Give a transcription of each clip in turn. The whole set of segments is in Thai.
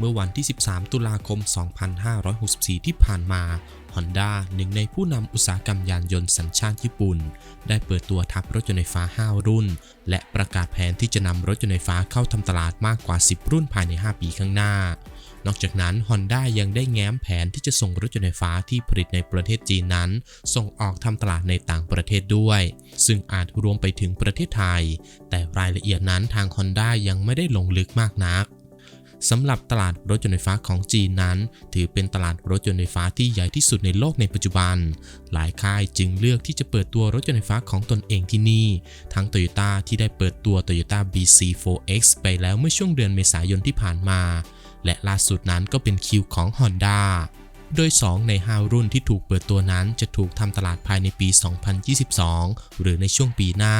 เมื่อวันที่ 13 ตุลาคม 2564 ที่ผ่านมา Honda หนึ่งในผู้นำอุตสาหกรรมยานยนต์สัญชาติญี่ปุ่น ได้เปิดตัวทับรถยนต์ไฟฟ้า 5 รุ่น และประกาศแผนที่จะนำรถยนต์ไฟฟ้าเข้าทำตลาดมากกว่า 10 รุ่นภายใน 5 ปีข้างหน้า นอกจากนั้น Honda ยังได้แง้มแผนที่จะส่งรถยนต์ไฟฟ้าที่ผลิตในประเทศจีนนั้น ส่งออกทำตลาดในต่างประเทศด้วย ซึ่งอาจรวมไปถึงประเทศไทย แต่รายละเอียดนั้นทาง Honda ยังไม่ได้ลงลึกมากนัก สำหรับตลาดรถยนต์ไฟฟ้าของจีนนั้น ถือเป็นตลาดรถยนต์ไฟฟ้าที่ใหญ่ที่สุดในโลกในปัจจุบัน หลายค่ายจึงเลือกที่จะเปิดตัวรถยนต์ไฟฟ้าของตนเองที่นี่ ทั้ง Toyota ที่ได้เปิดตัว Toyota BC4X ไปแล้วเมื่อช่วงเดือนเมษายนที่ผ่านมา และล่าสุดนั้นก็เป็นคิวของ Honda โดย 2 ใน 5 รุ่นที่ถูกเปิดตัวนั้นจะถูกทำตลาดภายในปี 2022 หรือในช่วงปีหน้า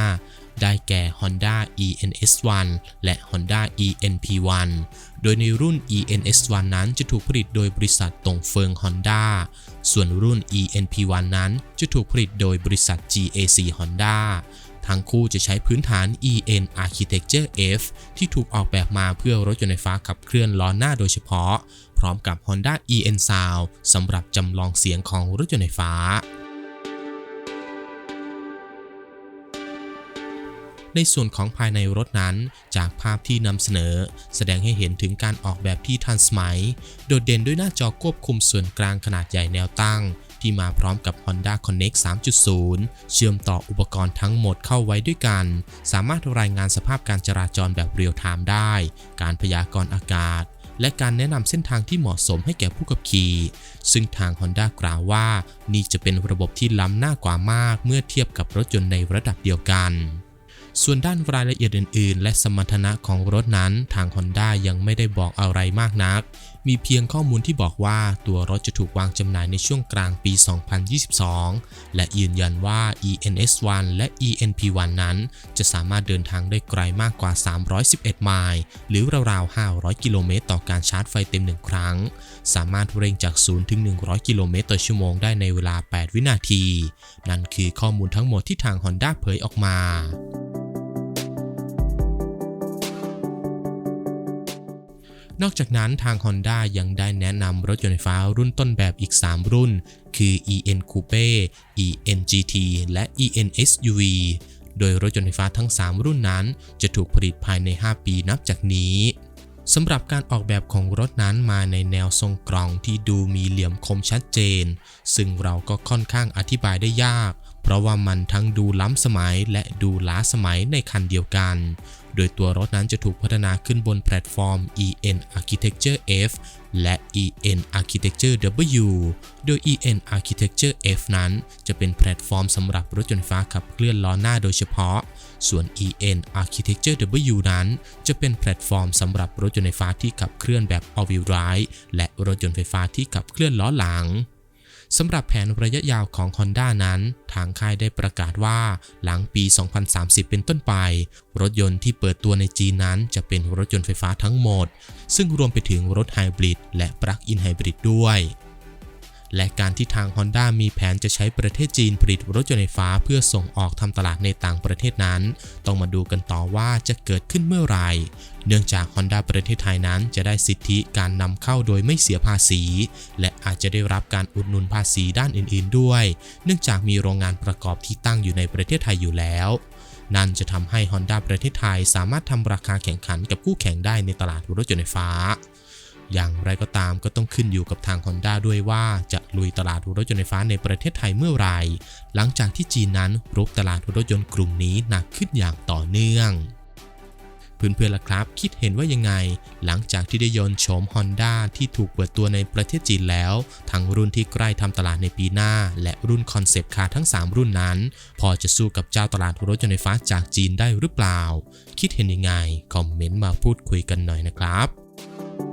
ได้แก่ Honda ENS1 และ Honda ENP1 โดยในรุ่น ENS1 นั้นจะถูกผลิตโดยบริษัทตงเฟิง Honda ส่วนรุ่น ENP1 นั้นจะถูกผลิตโดยบริษัท GAC Honda ทั้งคู่จะใช้พื้นฐาน EN Architecture F ที่ถูกออกแบบมาเพื่อรถยนต์ไฟฟ้าขับเคลื่อนล้อหน้าโดยเฉพาะ พร้อมกับ Honda EN Sound สำหรับจำลองเสียงของรถยนต์ไฟฟ้าในส่วนของภายในรถนั้น จากภาพที่นำเสนอ แสดงให้เห็นถึงการออกแบบที่ทันสมัย โดดเด่นด้วยหน้าจอควบคุมส่วนกลางขนาดใหญ่แนวตั้ง ที่มาพร้อมกับ Honda Connect 3.0 เชื่อมต่ออุปกรณ์ทั้งหมดเข้าไว้ด้วยกัน สามารถรายงานสภาพการจราจรแบบเรียลไทม์ได้ การพยากรณ์อากาศ และการแนะนำเส้นทางที่เหมาะสมให้แก่ผู้ขับขี่ ซึ่งทาง Honda กล่าวว่า นี่จะเป็นระบบที่ล้ำหน้ากว่ามากเมื่อเทียบกับรถยนต์ในระดับเดียวกัน ส่วนด้านรายละเอียดอื่น ๆ และสมรรถนะของรถนั้น ทาง Honda ยังไม่ได้บอกอะไรมากนัก มีเพียงข้อมูลที่บอกว่าตัวรถจะถูกวางจำหน่ายในช่วงกลางปี 2022 และยืนยันว่า ENS1 และ ENP1 นั้น จะสามารถเดินทางได้ไกลมากกว่า 311 ไมล์ หรือราวๆ 500 กิโลเมตรต่อการชาร์จไฟเต็มหนึ่งครั้ง สามารถเร่งจาก 0 ถึง 100 กิโลเมตรต่อชั่วโมงได้ในเวลา 8 วินาที นั่นคือข้อมูลทั้งหมดที่ทาง Honda เผยออกมา นอกจากนั้นทาง Honda ยังได้แนะนำรถยนต์ไฟฟ้ารุ่นต้นแบบอีก 3 รุ่น คือ EN Coupe EN GT และ EN SUV โดยรถยนต์ไฟฟ้าทั้ง 3 รุ่นนั้น จะถูกผลิตภายใน 5 ปีนับจากนี้สำหรับการออกแบบของรถนั้นมาในแนวทรงกล่องที่ดูมีเหลี่ยมคมชัดเจน ซึ่งเราก็ค่อนข้างอธิบายได้ยาก เพราะว่ามันทั้งดูล้ำสมัยและดูล้าสมัยในคันเดียวกัน โดยตัวรถนั้นจะถูกพัฒนาขึ้นบนแพลตฟอร์ม EN Architecture F และ EN Architecture W โดย EN Architecture F นั้นจะเป็นแพลตฟอร์มสำหรับรถยนต์ไฟฟ้าขับเคลื่อนล้อหน้าโดยเฉพาะ ส่วน EN Architecture W นั้น จะเป็นแพลตฟอร์มสำหรับรถยนต์ไฟฟ้าที่ขับเคลื่อนแบบ All Wheel Drive และรถยนต์ไฟฟ้าที่ขับเคลื่อนล้อหลัง สำหรับแผนระยะยาวของ Honda นั้น ทางค่ายได้ประกาศว่าหลังปี 2030 เป็นต้นไป รถยนต์ที่เปิดตัวในจีนนั้นจะเป็นรถยนต์ไฟฟ้าทั้งหมด ซึ่งรวมไปถึงรถไฮบริดและปลั๊กอินไฮบริดด้วย และการที่ทาง Honda มีแผนจะใช้ประเทศจีนผลิตรถยนต์ไฟฟ้าเพื่อส่งออกทำตลาดในต่างประเทศนั้น ต้องมาดูกันต่อว่าจะเกิดขึ้นเมื่อไหร่เนื่องจาก Honda ประเทศไทยนั้นจะได้สิทธิการนำเข้าโดยไม่เสียภาษี และอาจจะได้รับการอุดหนุนภาษีด้านอื่น ๆ ด้วย เนื่องจากมีโรงงานประกอบที่ตั้งอยู่ในประเทศไทยอยู่แล้วนั่นจะทำให้ Honda ประเทศไทยสามารถทำราคาแข่งขันกับคู่แข่งได้ในตลาดรถยนต์ไฟฟ้า อย่างไรก็ตามก็ต้องขึ้นอยู่กับทาง Honda ด้วยว่าจะลุยตลาดรถยนต์ไฟฟ้าในประเทศไทยเมื่อไหร่หลังจากที่จีนนั้นรุกตลาดรถยนต์กลุ่มนี้หนักขึ้นอย่างต่อเนื่องเพื่อนๆล่ะครับ คิดเห็นว่ายังไง หลังจากที่ได้ยนต์โฉม Honda ที่ถูกเปิดตัวในประเทศจีนแล้ว ทั้งรุ่นที่ใกล้ทำตลาดในปีหน้า และรุ่นคอนเซปต์คาร์ทั้ง 3 รุ่นนั้น พอจะสู้กับเจ้าตลาดรถยนต์ไฟฟ้าจากจีนได้หรือเปล่า คิดเห็นยังไง คอมเมนต์มาพูดคุยกันหน่อยนะครับ